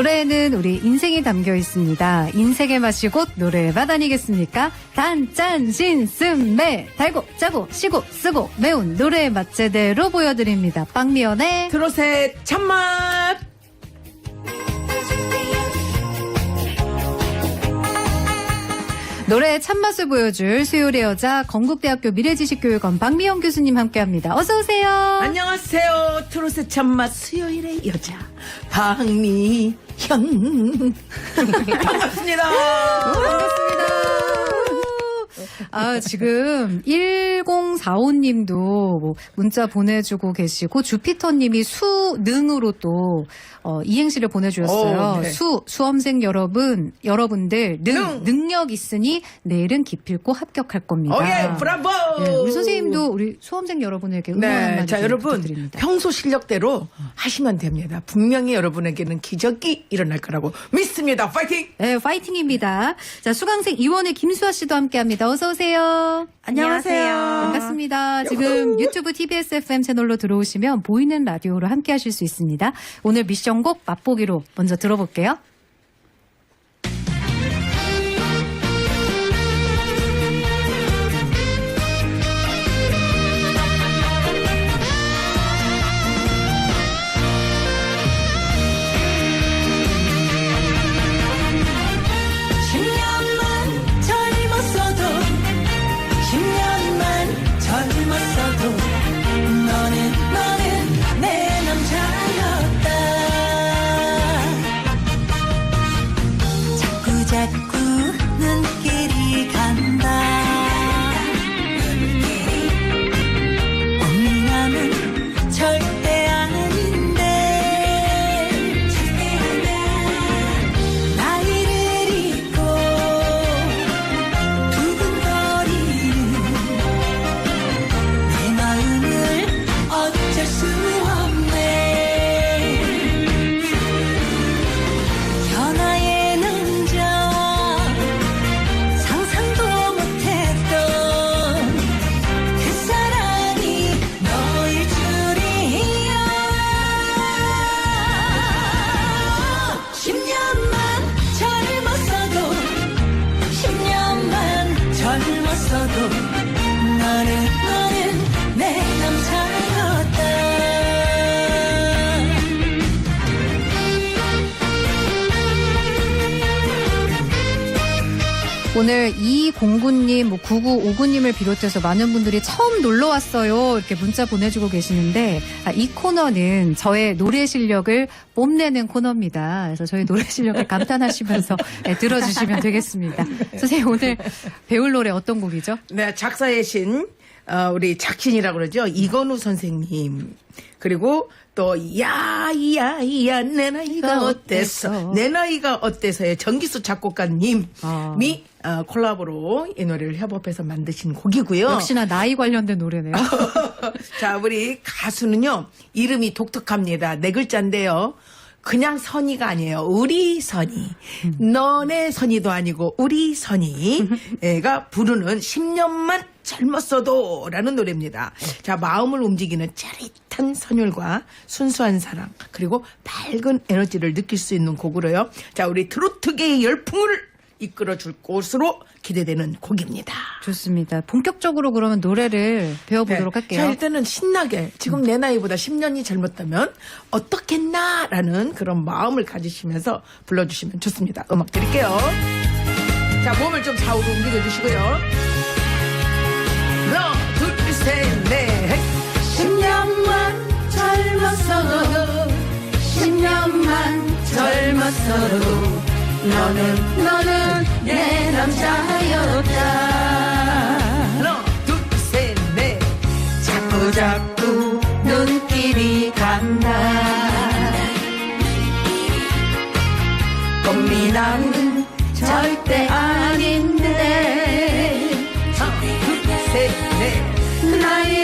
노래에는 우리 인생이 담겨 있습니다. 인생의 맛이 곧 노래의 맛 아니겠습니까? 단, 짠, 신, 씀, 매, 달고, 짜고, 시고, 쓰고, 매운 노래의 맛 제대로 보여드립니다. 빵미연의 트롯의 참맛! 노래의 참맛을 보여줄 수요일의 여자 건국대학교 미래지식교육원 박미영 교수님 함께합니다. 어서 오세요. 안녕하세요. 트롯의 참맛 수요일의 여자 박미현 반갑습니다. 반갑습니다. 아, 지금 1045님도 뭐 문자 보내주고 계시고 주피터님이 수능으로 또 어, 이행시를 보내주셨어요. 오, 네. 수 수험생 여러분 여러분들 능, 능. 능 력 있으니 내일은 기필코 합격할 겁니다. 오예, 브라보! 네, 우리 선생님도 우리 수험생 여러분에게 응원 네, 한마디 자 여러분 부탁드립니다. 평소 실력대로 하시면 됩니다. 분명히 여러분에게는 기적이 일어날 거라고 믿습니다. 파이팅! 네, 파이팅입니다. 자, 수강생 이원의 김수아 씨도 함께합니다. 어서 오세요. 안녕하세요. 반갑습니다. 지금 유튜브 TBS FM 채널로 들어오시면 보이는 라디오로 함께 하실 수 있습니다. 오늘 미션곡 맛보기로 먼저 들어볼게요. 오늘 이공구님, 뭐 9959님을 비롯해서 많은 분들이 처음 놀러 왔어요. 이렇게 문자 보내주고 계시는데, 아, 이 코너는 저의 노래 실력을 뽐내는 코너입니다. 그래서 저희 노래 실력을 감탄하시면서 네, 들어주시면 되겠습니다. 선생님, 오늘 배울 노래 어떤 곡이죠? 네, 작사의 신, 어, 우리 작신이라고 그러죠. 이건우 선생님. 그리고 또, 야, 야, 야, 내 나이가 어때서, 어때서. 내 나이가 어때서의 정기수 작곡가님이 아. 어, 콜라보로 이 노래를 협업해서 만드신 곡이고요. 역시나 나이 관련된 노래네요. 자, 우리 가수는요, 이름이 독특합니다. 네 글자인데요. 그냥 선이가 아니에요. 우리 선이. 너네 선이도 아니고, 우리 선이가 부르는 10년만 젊었어도 라는 노래입니다. 자, 마음을 움직이는 짜릿한 선율과 순수한 사랑, 그리고 밝은 에너지를 느낄 수 있는 곡으로요. 자, 우리 트로트계의 열풍을 이끌어줄 곳으로 기대되는 곡입니다. 좋습니다. 본격적으로 그러면 노래를 배워보도록 네. 할게요. 자, 일단은 신나게 지금 내 나이보다 10년이 젊었다면 어떻겠나라는 그런 마음을 가지시면서 불러주시면 좋습니다. 음악 드릴게요. 자, 몸을 좀 좌우로 움직여 주시고요. 하나, 둘, 셋, 넷. 십년만 젊었어도 십년만 젊었어도 너는 너는 내 남자였다 하나, 둘, 셋, 넷. 자꾸 자꾸 눈길이 간다 꽃미남은 절대 아닌데 넷.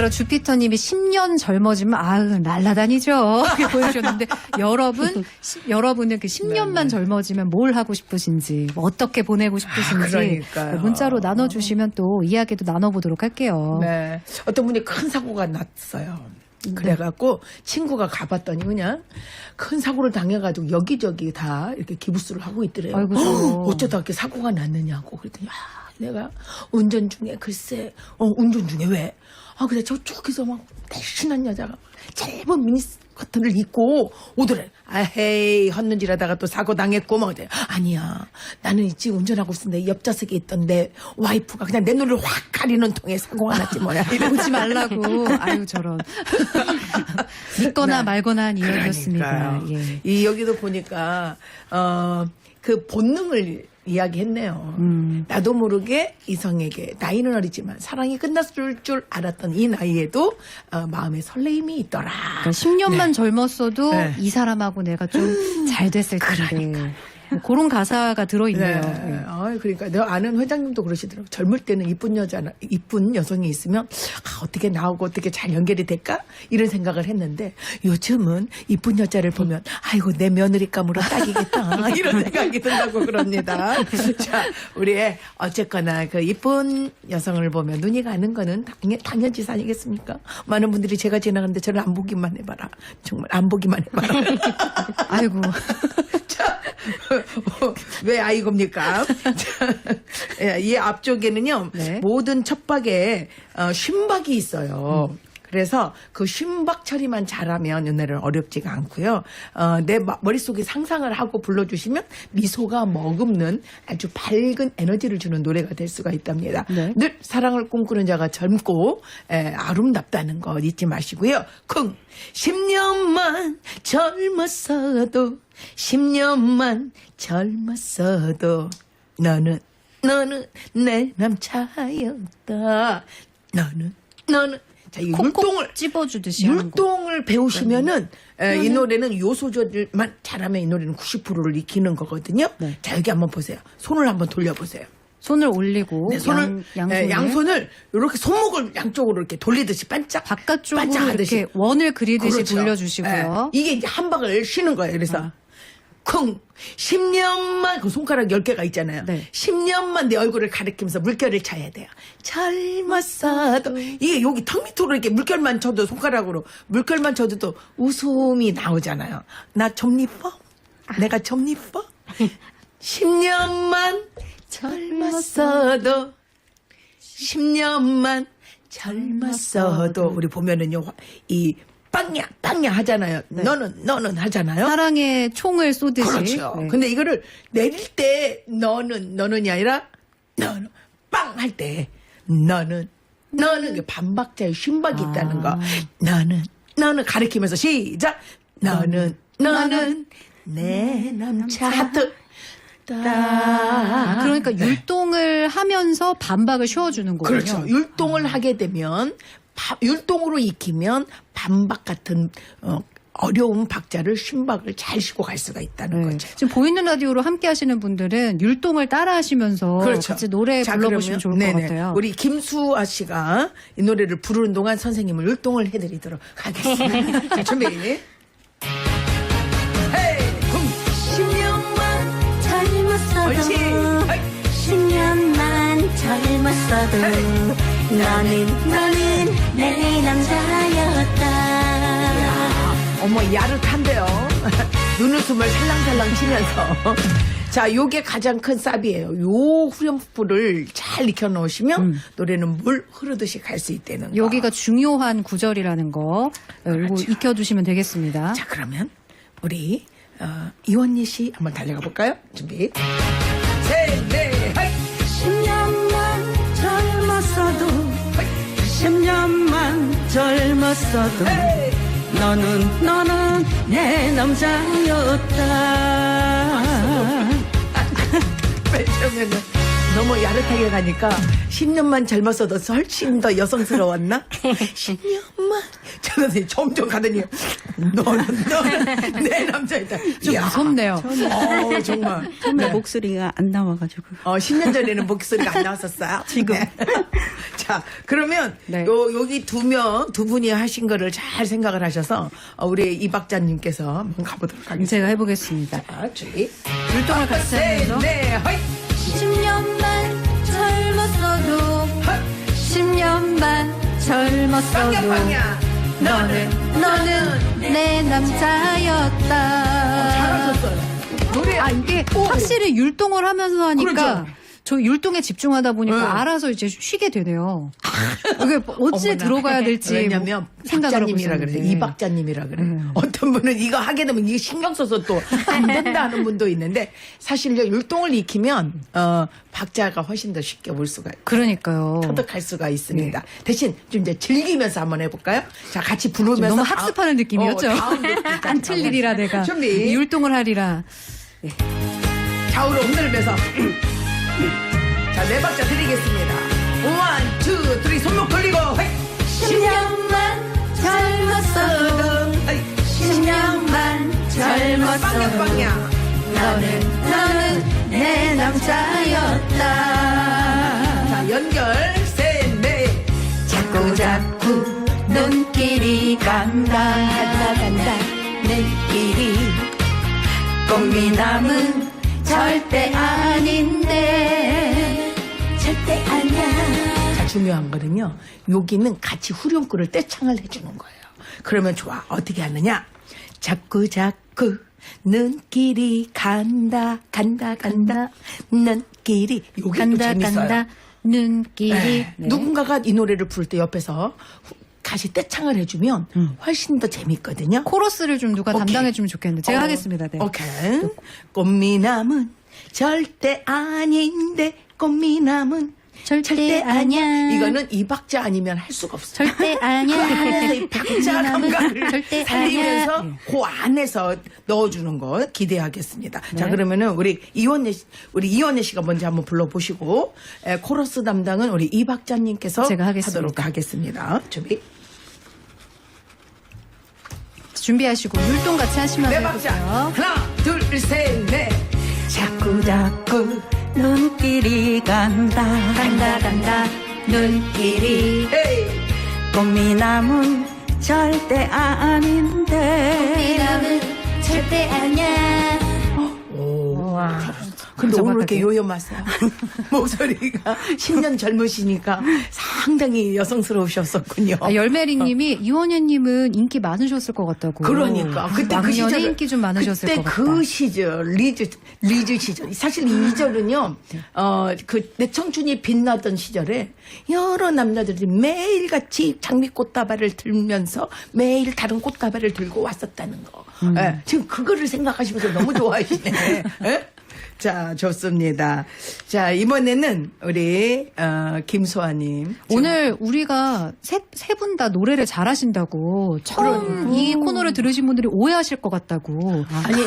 문자로 주피터님이 10년 젊어지면 아유 날라다니죠 이렇게 보여주셨는데 여러분 시- 여러분은 그 10년만 젊어지면 뭘 하고 싶으신지 뭐 어떻게 보내고 싶으신지 그러니까요. 문자로 나눠주시면 또 이야기도 나눠보도록 할게요. 네. 어떤 분이 큰 사고가 났어요. 그래갖고 친구가 가봤더니 그냥 큰 사고를 당해가지고 여기저기 다 이렇게 기부스를 하고 있더래요. 아이고, 어쩌다 이렇게 사고가 났느냐고 그랬더니 아, 내가 운전 중에 글쎄 어 운전 중에 왜? 아 근데 저 쪽에서 막 날씬한 여자가 짧은 미니스커트를 입고 오더래. 아헤이 헛눈질하다가 또 사고 당했고 뭐 그래. 아니야 나는 지금 운전하고 있었는데 옆 좌석에 있던 내 와이프가 그냥 내 눈을 확 가리는 통에 사고가 났지 뭐야. 보지 말라고 아유 저런 믿거나 네. 말거나 한 이야기였습니다. 그러니까요. 예. 이 여기도 보니까 어 그 본능을 이야기했네요. 음. 나도 모르게 이성에게 나이는 어리지만 사랑이 끝났을 줄 알았던 이 나이에도 어, 마음에 설레임이 있더라. 그러니까 10년만 젊었어도 네. 이 사람하고 내가 좀 잘 됐을 텐데 뭐 그런 가사가 들어있네요. 네. 예. 아, 그러니까 내가 아는 회장님도 그러시더라고. 젊을 때는 이쁜 여자, 이쁜 여성이 있으면 아, 어떻게 나오고 어떻게 잘 연결이 될까 이런 생각을 했는데 요즘은 이쁜 여자를 보면 아이고 내 며느리감으로 딱이겠다 이런 생각이 든다고 그럽니다. 자, 우리의 어쨌거나 그 이쁜 여성을 보면 눈이 가는 거는 당연, 당연지사 아니겠습니까? 많은 분들이 제가 지나가는데 저를 안 보기만 해봐라. 정말 안 보기만 해봐라. 아이고 자, 왜 아이고입니까? 자, 예, 이 앞쪽에는요, 네. 모든 첩박에 어, 쉰박이 있어요. 그래서 그 쉰박 처리만 잘하면 이 노래는 어렵지가 않고요. 어, 내 마- 머릿속에 상상을 하고 불러주시면 미소가 머금는 아주 밝은 에너지를 주는 노래가 될 수가 있답니다. 네. 늘 사랑을 꿈꾸는 자가 젊고 에, 아름답다는 거 잊지 마시고요. 쿵 10년만 젊었어도 10년만 젊었어도 너는 너는 내 남자였다. 너는 너는 자, 이 율동을 찝어주듯이. 율동을 배우시면은 에, 이 노래는 요 소절만 잘하면 이 노래는 90%를 익히는 거거든요. 네. 자 여기 한번 보세요. 손을 한번 돌려보세요. 손을 올리고 네, 손을 양, 예, 양손을 양손을 이렇게 손목을 양쪽으로 이렇게 돌리듯이 반짝 바깥쪽으로 반짝하듯이. 이렇게 원을 그리듯이 그렇죠. 돌려주시고요. 예, 이게 이제 한 박을 쉬는 거예요. 그래서 아. 쿵 10년만 그 손가락 10개가 있잖아요. 네. 10년만 내 얼굴을 가리키면서 물결을 쳐야 돼요. 젊었어도 이게 여기 턱 밑으로 이렇게 물결만 쳐도 손가락으로 물결만 쳐도 또 웃음이 나오잖아요. 나좀 이뻐? 내가 좀 이뻐? 10년만 젊었어도 10년만 젊었어도 우리 보면은요 이 빵야 빵야 하잖아요. 너는 너는 하잖아요. 사랑의 총을 쏘듯이. 그렇죠. 네. 근데 이거를 내릴 때 너는 너는이 아니라 너는 빵 할 때 너는 너는 그 반박자의 쉰박이 있다는 거. 너는 너는 가리키면서 시작. 너는 너는 내 남자 하트. 아, 딱. 그러니까 네. 율동을 하면서 반박을 씌워주는 거군요. 그렇죠. 율동을 하게 되면 바- 율동으로 익히면 반박 같은 어, 어려운 박자를 쉰박을 잘 쉬고 갈 수가 있다는 네. 거죠. 지금 보이는 라디오로 함께 하시는 분들은 율동을 따라 하시면서 같이 노래 그렇죠. 자, 불러보시면 좋을 그러면 것 네네. 같아요. 우리 김수아 씨가 이 노래를 부르는 동안 선생님을 율동을 해드리도록 하겠습니다. 자, 준비. 헤이, 쿵. 10년만 젊었어도 옳지. 헤이. 10년만 젊었어도 너는 내 남자였다 어머 야릇한데요. 눈웃음을 살랑살랑 치면서. 자, 요게 가장 큰 쌉이에요. 요 후렴구를 잘 익혀 놓으시면 노래는 물 흐르듯이 갈 수 있다는 거. 음. 여기가 중요한 구절이라는 거 이거 그렇죠. 익혀두시면 되겠습니다. 자, 그러면 우리 어, 이원희 씨 한번 달려가 볼까요? 준비. 셋, 넷, 젊었어도 헤이. 너는 너는 내 남자였다 맨 처음에는 너무 야릇하게 가니까 10년만 젊었어도 훨씬 더 여성스러웠나? 10년만 저는 점점 가더니 너는 너는 내 남자이다. 좀 이야. 무섭네요. 어, 정말. 처음에 목소리가 안 나와가지고 어, 10년 전에는 목소리가 안 나왔었어요. 지금. 자, 자, 그러면 네. 요 여기 두 명, 두 분이 하신 거를 잘 생각을 하셔서 어, 우리 이 박자님께서 한번 가보도록 하겠습니다. 제가 해보겠습니다. 자, 주의. 율동을 같이 하면서 네, 허이, 10년만 젊었어도 허이. 10년만 젊었어도 빵야, 빵야. 너는 너는 내 남자였다. 잘하셨어요. 노래 아 이게 확실히 율동을 하면서 하니까 그렇죠. 저 율동에 집중하다 보니까 네. 알아서 이제 쉬게 되네요. 이게 어찌 어머나. 들어가야 될지 왜냐면 뭐 하고 박자님이라 그래. 이 박자님이라 그래 음. 어떤 분은 이거 하게 되면 이게 신경 써서 또 안 된다 하는 분도 있는데 사실요 율동을 익히면 어 박자가 훨씬 더 쉽게 올 수가 있고 그러니까요. 터득할 수가 있습니다. 대신 좀 이제 즐기면서 한번 해볼까요? 자 같이 부르면서 너무 학습하는 느낌이었죠. 어, 안틀 일이라 내가 준비 율동을 하리라. 좌우로 흔들면서 자 네 박자 드리겠습니다. 원, 투, 쓰리 손목 돌리고 획. 10년만 젊었어도 아이, 10년만 빵야 빵야. 너는 너는 내 남자였다. 자 연결 셋 넷 자꾸 자꾸 눈길이 간다 간다 간다 눈길이 꽃미남은 절대 아닌 중요한 거는요 여기는 같이 후렴구를 떼창을 해주는 거예요 그러면 좋아 어떻게 하느냐 자꾸 자꾸 눈길이 간다 간다 간다 눈길이 요게 또 간다 재밌어요 간다 눈길이 네. 네. 누군가가 이 노래를 부를 때 옆에서 후- 같이 떼창을 해주면 훨씬 더 재밌거든요 코러스를 좀 누가 오케이. 담당해 주면 좋겠는데 제가 어, 하겠습니다. 네. 오케이. 꽃미남은 절대 아닌데 꽃미남은 절대 아니야. 이거는 이 박자 아니면 할 수가 없어. 절대 아니야. 그 안에서 이 박자 감각을 절대 살리면서 아니야. 그 안에서 넣어주는 거 기대하겠습니다. 자 네. 그러면은 우리 이원예 씨, 우리 이원예 씨가 먼저 한번 불러보시고 에, 코러스 담당은 우리 이 박자님께서 제가 하겠습니다. 하도록 하겠습니다. 준비. 준비하시고 율동 같이 하시면서 네 박자. 해보세요. 하나, 둘, 셋, 넷. 자꾸 자꾸 눈길이 간다 간다 간다 눈길이. 꽃미남은 절대 아닌데 미남은 절대 아니야. 오. 와. 근데 오늘. 이렇게 요염하세요. 목소리가 10년 젊으시니까 상당히 여성스러우셨었군요. 아, 열매링님이 이원현님은 인기 많으셨을 것 같다고. 그러니까 그때 그 시절 인기 좀 많으셨을 그때 것 같다. 그 시절 리즈 리즈 시절 사실 이 시절은요 어그 내 청춘이 빛나던 시절에 여러 남자들이 매일 같이 장미꽃다발을 들면서 매일 다른 꽃다발을 들고 왔었다는 거. 음. 예, 지금 그거를 생각하시면서 너무 좋아하시네. 예? 자 좋습니다. 자 이번에는 우리 어, 김소아 님 오늘 우리가 세 분 다 노래를 잘하신다고 처음 이 코너를 들으신 분들이 오해하실 것 같다고. 아니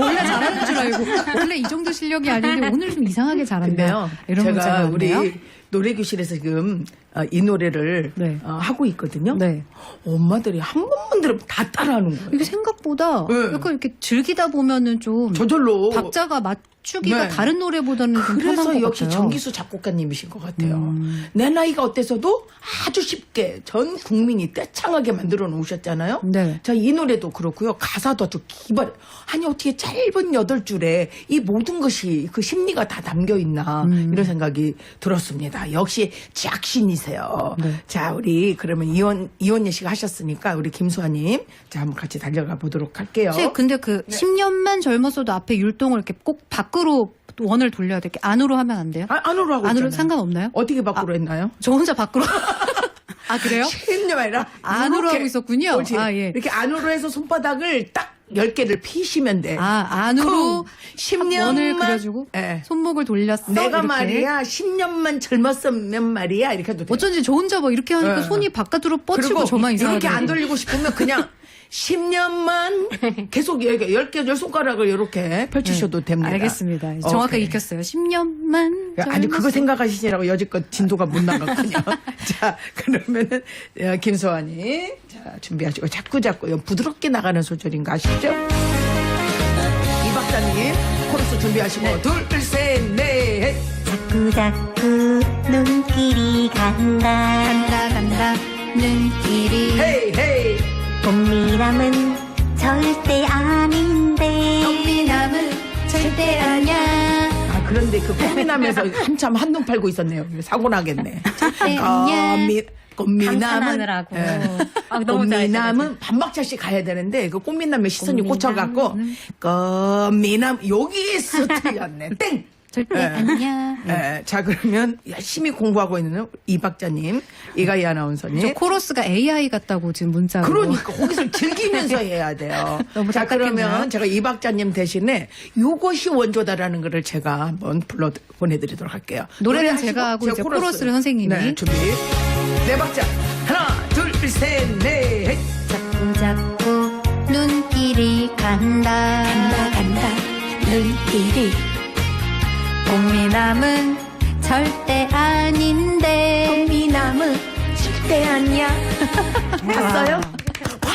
원래 잘하는 줄 알고 원래 이 정도 실력이 아닌데 오늘 좀 이상하게 잘한다. 근데요, 이런 문자가 제가 우리 왔네요. 노래교실에서 지금 어, 이 노래를 네. 어, 하고 있거든요. 네. 엄마들이 한 번만 들으면 다 따라하는 거예요. 이게 생각보다 네. 약간 이렇게 즐기다 보면은 좀 저절로. 박자가 맞추기가 네. 다른 노래보다는 좀 편한 그래서 것 역시 같아요. 정기수 작곡가님이신 것 같아요. 음. 내 나이가 어때서도 아주 쉽게 전 국민이 떼창하게 만들어 놓으셨잖아요. 네. 자, 이 노래도 그렇고요. 가사도 아주 기발. 아니, 어떻게 짧은 여덟 줄에 이 모든 것이 그 심리가 다 담겨 있나. 음. 이런 생각이 들었습니다. 역시 작신이 세요. 네. 자, 우리 그러면 이원, 이원예 씨가 하셨으니까 우리 김수아님. 자, 한번 같이 달려가 보도록 할게요. 혹시 근데 그 네. 10년만 젊었어도 앞에 율동을 이렇게 꼭 밖으로 원을 돌려야 돼. 이렇게 안으로 하면 안 돼요? 아, 안으로 하고 안으로 있잖아요. 상관없나요? 어떻게 밖으로 했나요? 저 혼자 밖으로. 아 그래요? 심려 아니라 안으로 이렇게. 하고 있었군요. 아, 예. 이렇게 안으로 해서 손바닥을 딱 10개를 피시면 돼. 아 안으로 10년만 원을 그려주고 예. 손목을 돌렸어. 내가 이렇게. 말이야 10년만 젊었으면 말이야 이렇게 해도 돼. 어쩐지 저 혼자 뭐 이렇게 하니까 예. 손이 바깥으로 뻗치고 저만 이상하게. 이렇게 안 돌리고 싶으면 그냥 10년만 계속 이렇게 10개 열 손가락을 이렇게 펼치셔도 됩니다. 네. 알겠습니다. 정확하게 오케이. 익혔어요. 10년만. 아니 그거 생각하시느라고 여지껏 진도가 못 나갔군요. 자 그러면은 어, 김소환이 자 준비하시고 자꾸 자꾸 부드럽게 나가는 소절인 거 아시죠? 이 박사님 코러스 준비하시고 둘셋 넷. 자꾸 자꾸 눈길이 간다 간다 간다 눈길이 헤이 헤이 꽃미남은 절대 아닌데. 꽃미남은 절대 아니야. 아 그런데 그 꽃미남에서 한참 한눈 팔고 있었네요. 사고 나겠네. 절대 아니야. 꽃미 꽃미남은. 아, 너무 꽃미남은 반박자씩 가야 되는데 그 꽃미남의 시선이 꽂혀갖고 꽃미남 여기서 틀렸네. 땡 절대 예. 아니야 예, 자 그러면 열심히 공부하고 있는 이 박자님, 이가희 저 아나운서님. 코러스가 AI 같다고 지금 문자로 그러니까 거기서 즐기면서 해야 돼요. 너무 자? 그러면 제가 이 박자님 대신에 요것이 원조다라는 거를 제가 한번 불러 보내드리도록 할게요. 노래는 노래 제가 하시고 하고 이제 코러스. 코러스를 선생님이. 네, 준비. 네 박자 하나 둘 셋 넷 자꾸 자꾸 눈길이 간다 간다 간다 눈길이 꽃미남은 절대 아닌데. 꽃미남은 절대 아니야. 봤어요?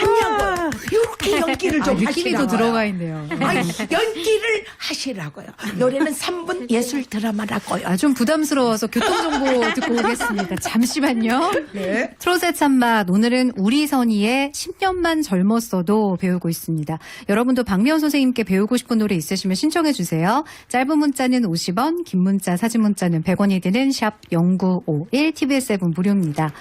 봤냐고. 이렇게 연기를 좀 아, 느낌이 더 하시라고요. 들어가 있네요 아니, 연기를 하시라고요. 노래는 3분 예술 드라마라고요. 아, 좀 부담스러워서 교통정보 듣고 오겠습니다. 잠시만요. 네. 트롯의 참맛, 오늘은 우리 선희의 10년만 젊었어도 배우고 있습니다. 여러분도 박미연 선생님께 배우고 싶은 노래 있으시면 신청해 주세요. 짧은 문자는 50원, 긴 문자, 사진 문자는 100원이 드는 샵 0951, TBS 앱은 무료입니다.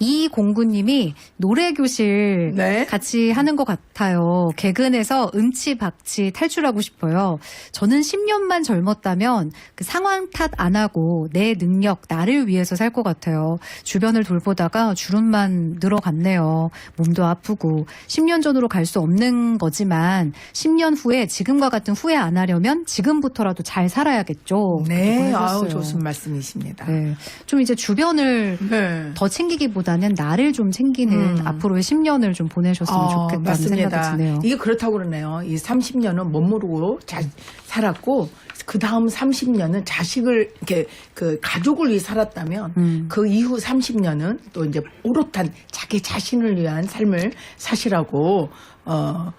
이 공구님이 노래 교실 네. 같이 하는 것 같아요. 개근에서 음치 박치 탈출하고 싶어요. 저는 10년만 젊었다면 그 상황 탓 안 하고 내 능력 나를 위해서 살 것 같아요. 주변을 돌보다가 주름만 늘어갔네요. 몸도 아프고 10년 전으로 갈 수 없는 거지만 10년 후에 지금과 같은 후회 안 하려면 지금부터라도 잘 살아야겠죠. 네, 아우. 좋은 말씀이십니다. 네. 좀 이제 주변을 네. 더 챙기기보다 는 나를 좀 챙기는 음. 앞으로의 10년을 좀 보내셨으면 어, 좋겠다는 맞습니다. 생각이 드네요. 이게 그렇다고 그러네요. 이 30년은 못 모르고 잘 살았고 그 다음 30년은 자식을 이렇게 그 가족을 위해 살았다면 음. 그 이후 30년은 또 이제 오롯한 자기 자신을 위한 삶을 사시라고 어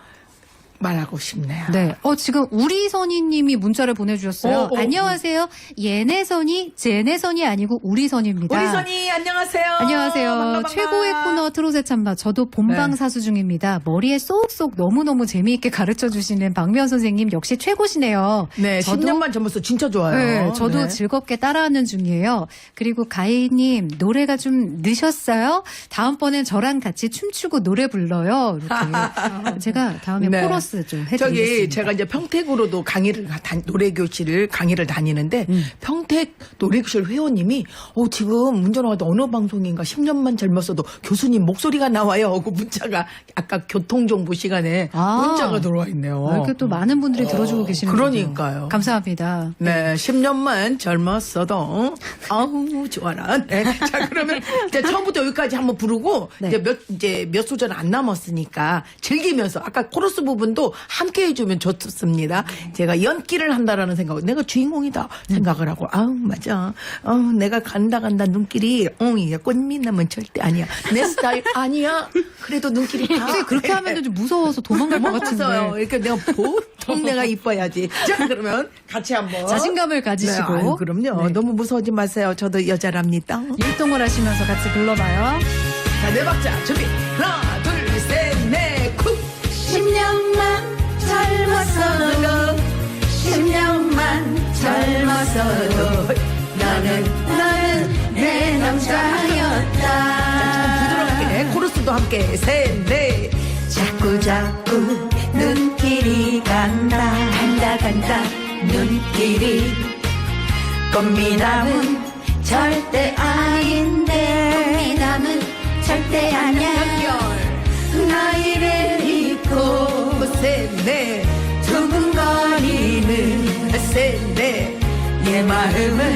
말하고 싶네요. 네. 어, 지금 우리 선희님이 문자를 보내주셨어요. 어, 어, 안녕하세요. 얘네 선이, 쟤네 선이 아니고 우리 선입니다. 우리 선이 안녕하세요. 안녕하세요. 반가, 반가. 최고의 코너 트롯의 참마. 저도 본방 네. 사수 중입니다. 머리에 쏙쏙 너무너무 재미있게 가르쳐 주시는 박미연 선생님 역시 최고시네요. 네, 저도 10년만 젊어서 진짜 좋아요. 네, 저도 네. 즐겁게 따라하는 중이에요. 그리고 가희님 노래가 좀 늦었어요. 다음번엔 저랑 같이 춤추고 노래 불러요. 이렇게 제가 다음에 네. 코러스 좀 해드리겠습니다. 저기 제가 이제 평택으로도 강의를 다- 노래 교실을 강의를 다니는데 음. 평택 노래 교실 회원님이 어 지금 운전하다 어느 방송인가 10년만 젊었어도 교수님 목소리가 나와요 하고 문자가 아까 교통 정보 시간에 아. 문자가 들어와 있네요. 아, 이렇게 또 많은 분들이 들어주고 계시는 거죠. 그러니까요. 감사합니다. 네, 10년만 젊었어도 아우 좋아라. 네. 자 그러면 이제 처음부터 여기까지 한번 부르고 네. 이제 몇 이제 몇 소절 안 남았으니까 즐기면서 아까 코러스 부분도 함께 해주면 좋습니다. 제가 연기를 한다라는 생각, 내가 주인공이다 생각을 하고 아우 맞아, 아우 내가 간다 간다 눈길이 엉이야 꽃미남은 절대 아니야 내 스타일 아니야. 그래도 눈길이 가. 근데 그렇게 하면 좀 무서워서 도망갈 것 같은데. 이렇게 내가 보통 내가 이뻐야지. 자, 그러면 같이 한번. 자신감을 가지시고. 네, 아유, 그럼요. 네. 너무 무서워하지 마세요. 저도 여자랍니다. 율동을 하시면서 같이 불러봐요. 자, 네 박자 준비. 하나, 젊었어도 나는 나는 내 남자였다. 부드럽게 코러스도 함께. 셋, 넷. 자꾸 자꾸 눈길이 간다. 간다 간다. 눈길이. 꽃미남은 절대 아닌데. 꽃미남은 절대 아니야. 나이를 잊고 셋, 넷. 두근거리 넷. 내 마음은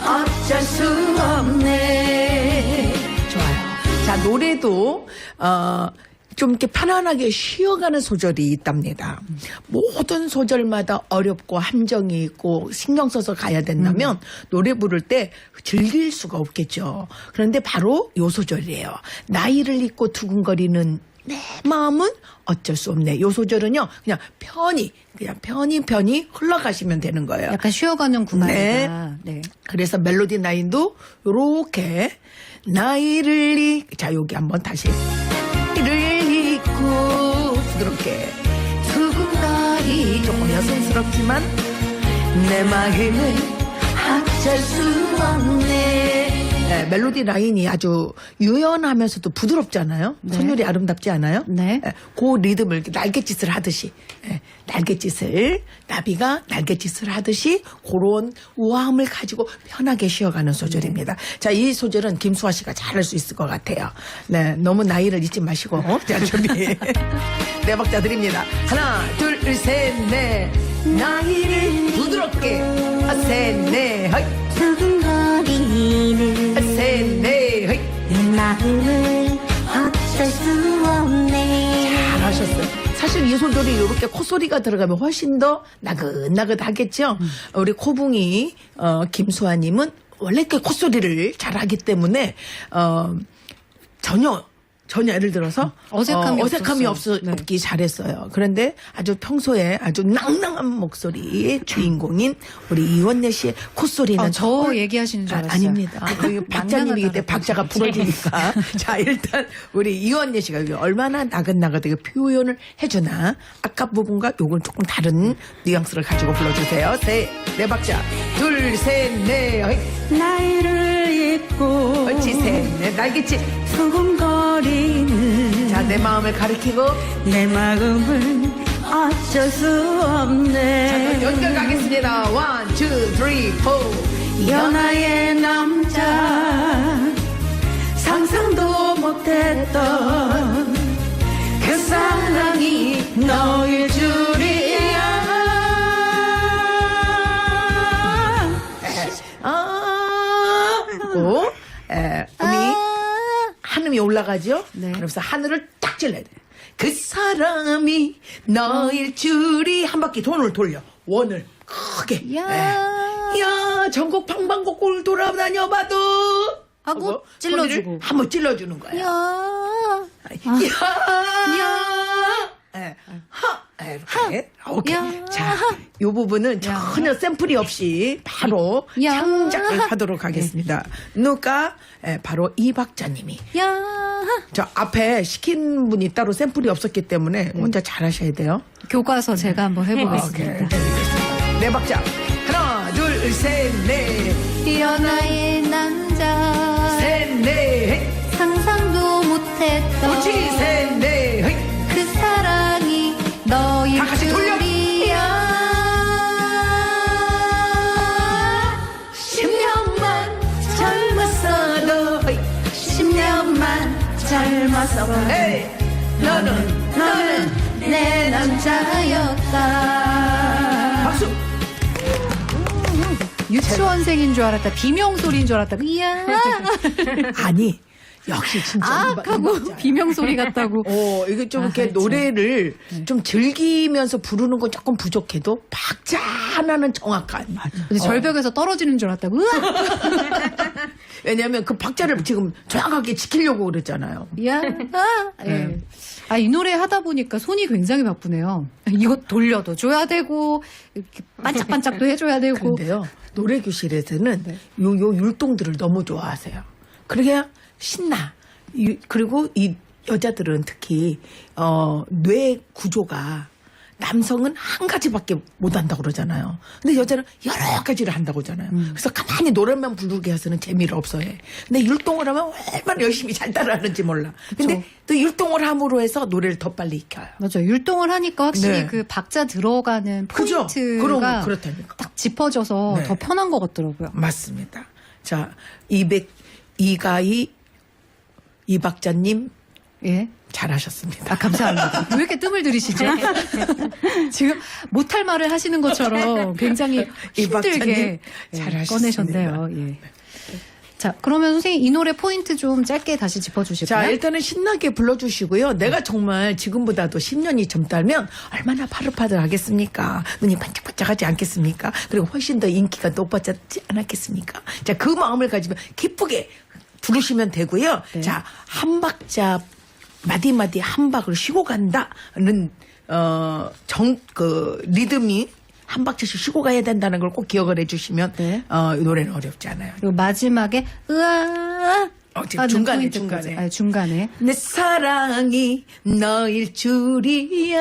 어쩔 수 없네 좋아요. 자, 노래도, 어, 좀 이렇게 편안하게 쉬어가는 소절이 있답니다. 모든 소절마다 어렵고 함정이 있고 신경 써서 가야 된다면 노래 부를 때 즐길 수가 없겠죠. 그런데 바로 요 소절이에요. 나이를 잊고 두근거리는 내 마음은 어쩔 수 없네. 요 소절은요, 그냥 편히, 그냥 편히 편히 흘러가시면 되는 거예요. 약간 쉬어가는 구간이다. 네. 그래서 멜로디 라인도 요렇게 나이를 이, 자, 여기 한번 다시. 이를 잊고 부드럽게 두근거리 조금 여성스럽지만 내 마음을 어쩔 수 없네 네, 멜로디 라인이 아주 유연하면서도 부드럽잖아요. 선율이 아름답지 않아요? 네. 예, 그 리듬을 날갯짓을 하듯이 예, 날갯짓을 나비가 날갯짓을 하듯이 그런 우아함을 가지고 편하게 쉬어가는 소절입니다. 자, 이 소절은 김수아 씨가 잘할 수 있을 것 같아요. 네, 너무 나이를 잊지 마시고 어? 자, 준비. 네 박자 드립니다. 하나, 둘, 셋, 넷. 나이를 부드럽게. 아, 셋, 넷, 허이. 내 마음을 어쩔 수 없네 잘하셨어요. 사실 이 소절이 이렇게 콧소리가 들어가면 훨씬 더 나긋나긋 하겠죠? 우리 코붕이, 어, 김수아님은 원래 그 콧소리를 잘하기 때문에, 어, 전혀, 전혀 예를 들어서 어색함이 어, 어색함이 없었어요. 없, 네. 없기 잘했어요. 그런데 아주 평소에 아주 낭낭한 목소리의 주인공인 우리 이원예 씨의 콧소리는 아, 저 정말- 얘기하시는 줄 아, 알았어요. 아 닙니다. 그 박자님이기 때문에 박자가. 부러지니까. 자, 일단 우리 이원예 씨가 얼마나 나긋나긋하게 표현을 해주나. 아까 부분과 요건 조금 다른 뉘앙스를 가지고 불러주세요. 세, 네 박자. 둘, 셋, 넷. 나이를 잊고 옳지, 셋, 넷. 날겠지? 두근거리는 자, 내 마음을 가리키고. 내 마음을 어쩔 수 자, 없네 그럼 연결 가겠습니다. 원, 투, 쓰리, 포. 연하의 남자 상상도 못했던 그 사랑이 너일 줄이 올라가죠? 네. 그러면서 하늘을 딱 찔러야 돼. 그 사람이 너일 줄이 한 바퀴 돈을 돌려. 원을 크게. 야. 예. 야, 전국 방방곡곡을 돌아다녀봐도. 하고 찔러주고. 한번 찔러주는 거야. 야. 야, 야, 예, 하, 예, 이렇게. 오케이. 야. 자, 요 부분은 전혀 샘플이 없이 바로 야. 창작을 하도록 하겠습니다. 누가? 예, 바로 이 박자님이. 야. 저 앞에 시킨 분이 따로 샘플이 없었기 때문에 혼자 잘하셔야 돼요. 교과서 제가 한번. 해보겠습니다. 알겠습니다. 네 박자. 하나, 둘, 셋, 넷. 연하의 남자 셋, 넷. 상상도 못했던 그렇지, 셋, 에이, 너는, 너는 내 남자였다 박수. 유치원생인 줄 알았다 비명 소리인 줄 알았다 이야 아니, 역시 진짜. 이악 박- 이 하고 박자야. 비명 소리 같다고 어, 이게 좀 아, 이렇게 참. 노래를 네. 좀 즐기면서 부르는 건 조금 부족해도 박자 하나는 정확한. 근데 절벽에서 떨어지는 줄 알았다고 으악 왜냐하면 그 박자를 지금 정확하게 지키려고 그랬잖아요. 야, 아, 예. 아, 이 노래 하다 보니까 손이 굉장히 바쁘네요. 이거 돌려도 줘야 되고, 이렇게 반짝반짝도 해줘야 되고. 근데요, 노래 교실에서는 요, 요 율동들을 너무 좋아하세요. 그러게 신나. 이- 그리고 이 여자들은 특히, 어, 뇌 구조가 남성은 한 가지밖에 못 한다고 그러잖아요. 근데 여자는 여러 가지를 한다고 하잖아요. 그래서 가만히 노래만 부르게 해서는 재미를 없어 해. 근데 율동을 하면 얼마나 열심히 잘 따라하는지 몰라. 근데 또 율동을 함으로 해서 노래를 더 빨리 익혀요. 맞아. 율동을 하니까 확실히 네. 그 박자 들어가는? 포인트가 그럼 그렇다니까. 딱 짚어져서 네. 더 편한 것 같더라고요. 맞습니다. 자, 200, 이가희, 이박자님, 예. 잘하셨습니다. 아, 감사합니다. 왜 이렇게 뜸을 들이시죠? 지금 못할 말을 하시는 것처럼 굉장히 이 힘들게 예, 잘하셨습니다. 꺼내셨네요. 예. 자, 그러면 선생님 이 노래 포인트 좀 짧게 다시 짚어주실까요? 자, 일단은 신나게 불러주시고요. 내가 정말 지금보다도 10년이 젊다면 얼마나 파릇파릇 하겠습니까? 눈이 반짝반짝하지 않겠습니까? 그리고 훨씬 더 인기가 높아졌지 않았겠습니까? 자, 그 마음을 가지면 기쁘게 부르시면 되고요. 네. 자, 한 박자 마디마디 한 박을 쉬고 간다는 어 정 그 리듬이 한 박자씩 쉬고 가야 된다는 걸 꼭 기억을 해주시면 네. 어, 이 노래는 어렵지 않아요. 그리고 마지막에 으아 어, 지금 하는 중간에, 포인트까지. 중간에. 아, 중간에 내 사랑이 너일 줄이야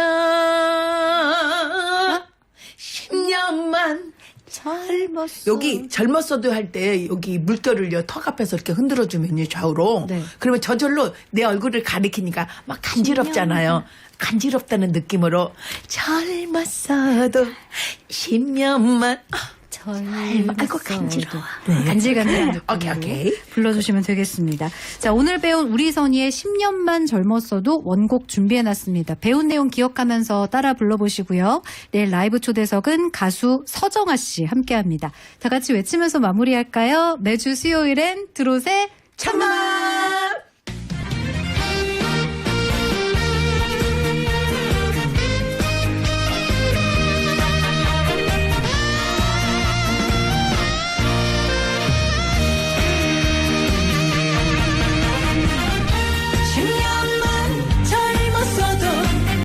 10년만 젊었어. 여기 젊었어도 할 때 여기 물결을요 턱 앞에서 이렇게 흔들어 주면요 좌우로 네. 그러면 저절로 내 얼굴을 가리키니까 막 간지럽잖아요 간지럽다는 느낌으로 젊었어도 10년만 아이고, 간지러워. 네. 간질간질한 오케이, 오케이. 불러주시면 되겠습니다. 자 오늘 배운 우리 선희의 10년만 젊었어도 원곡 준비해놨습니다. 배운 내용 기억하면서 따라 불러보시고요. 내일 라이브 초대석은 가수 서정아 씨 함께합니다. 다 같이 외치면서 마무리할까요? 매주 수요일엔 드롯의 천만